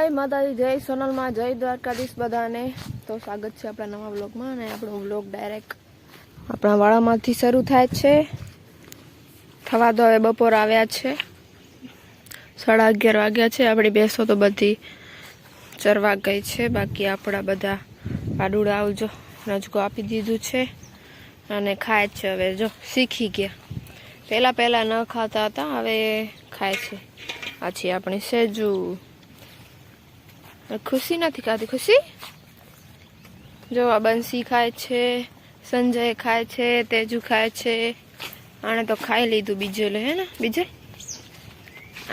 જય માતાજી, જય સોનલમાં, જય દ્વારકાધીશ બધાને. તો સ્વાગત છે આપણા નવા વ્લોગમાં અને આપણો વ્લોગ ડાયરેક્ટ આપણા વાળામાંથી શરૂ થાય છે. થવા દો હવે બપોર આવ્યા છે. સાડા અગિયાર વાગ્યા છે. આપણી બેસો તો બધી ચરવા ગઈ છે. બાકી આપણા બધા પાડુડા આવજો. નજકો આપી દીધું છે અને ખાય છે હવે. જો, શીખી ગયા. પહેલાં પહેલાં ન ખાતા હતા, હવે ખાય છે. પાછી આપણી સેજુ. ખુશી નથી ખાતી ખુશી? જો આ બંસી ખાય છે, સંજય ખાય છે, તેજુ ખાય છે, આણે તો ખાઈ લીધું બીજે લે હે ને, બીજે?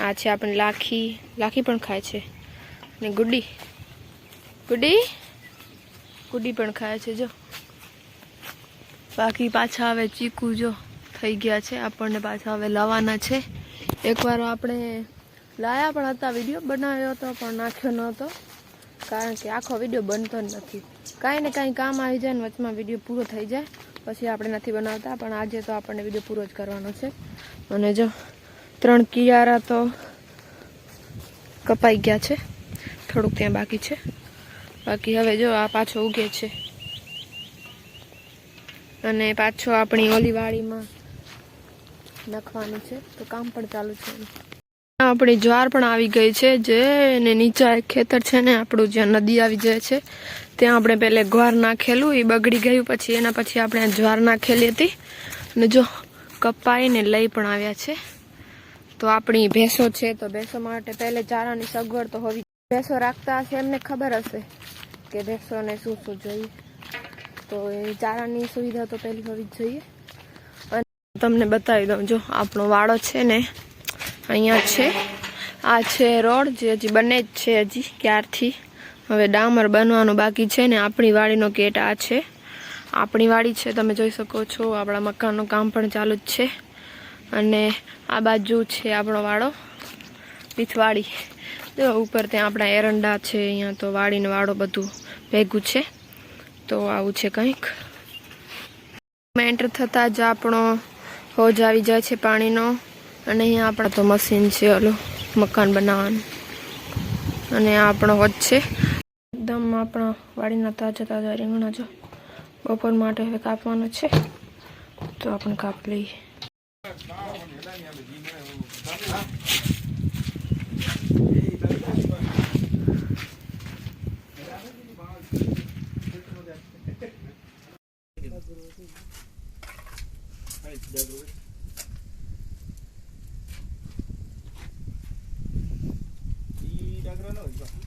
આ છે આપણે લાખી લાખી પણ ખાય છે. ને ગુડી? ગુડી? ગુડી પણ ખાય છે, જો. બાકી પાછા હવે ચીકુ જો થઈ ગયા છે, આપણને પાછા હવે લાવવાના છે. એકવાર આપણે લાયા પણ હતા વીડિયો બનાવ્યો હતો, પણ નાખ્યો નહોતો. કારણ કે આખો વીડિયો બનતો જ નથી. કાંઈ ને કાંઈ કામ આવી જાય ને વચમાં વીડિયો પૂરો થઈ જાય. પછી આપણે નથી બનાવતા, પણ આજે તો આપણને વીડિયો પૂરો જ કરવાનો છે. અને જો, ત્રણ કિયારા તો કપાઈ ગયા છે. થોડુંક ત્યાં બાકી છે. બાકી હવે જો આ પાછો ઉગે છે. અને પાછો આપણી ઓલી વાડીમાં નાખવાનું છે. તો કામ પણ ચાલુ છે. આપણી જ્વાર પણ આવી ગઈ છે, જે એને નીચા એક ખેતર છે ને, આપણું જ્યાં નદી આવી જાય છે, ત્યાં આપણે પહેલે ગ્વાર નાખેલું એ બગડી ગયું, પછી એના પછી આપણે જ્વાર નાખેલી હતી. અને જો કપાઈને લઈ પણ આવ્યા છે. તો આપણી ભેંસો છે, તો ભેંસો માટે પહેલે ચારાની સગવડ તો હોવી ભેંસો રાખતા હશે એમને ખબર હશે કે ભેંસોને શું શું જોઈએ. તો એ ચારાની સુવિધા તો પહેલી હોવી જ જોઈએ. અને તમને બતાવી દઉં, જો આપણો વાળો છે ને અહીંયા છે. આ છે રોડ, જે હજી બને જ છે હજી ક્યારથી. હવે ડામર બનવાનું બાકી છે ને આપણી વાડીનો ગેટ આ છે. આપણી વાડી છે, તમે જોઈ શકો છો. આપણા મકાનનું કામ પણ ચાલુ જ છે. અને આ બાજુ છે આપણો વાડો પીથવાડી જો, ઉપર ત્યાં આપણા એરંડા છે, અહીંયા તો વાડીને વાડો બધું ભેગું છે. તો આવું છે કંઈક. એન્ટર થતાં જ આપણો હોજ આવી જાય છે પાણીનો. અને અહીંયા આપણા તો મશીન છે ઓલું મકાન બનાવવાનું. અને આ આપણો વચ્ચે એકદમ આપણા વાડીના તાજા તાજા રીંગણા જો બપોર માટે હવે કાપવાનું છે. તો આપણે કાપ લઈએ. 给他弄一个。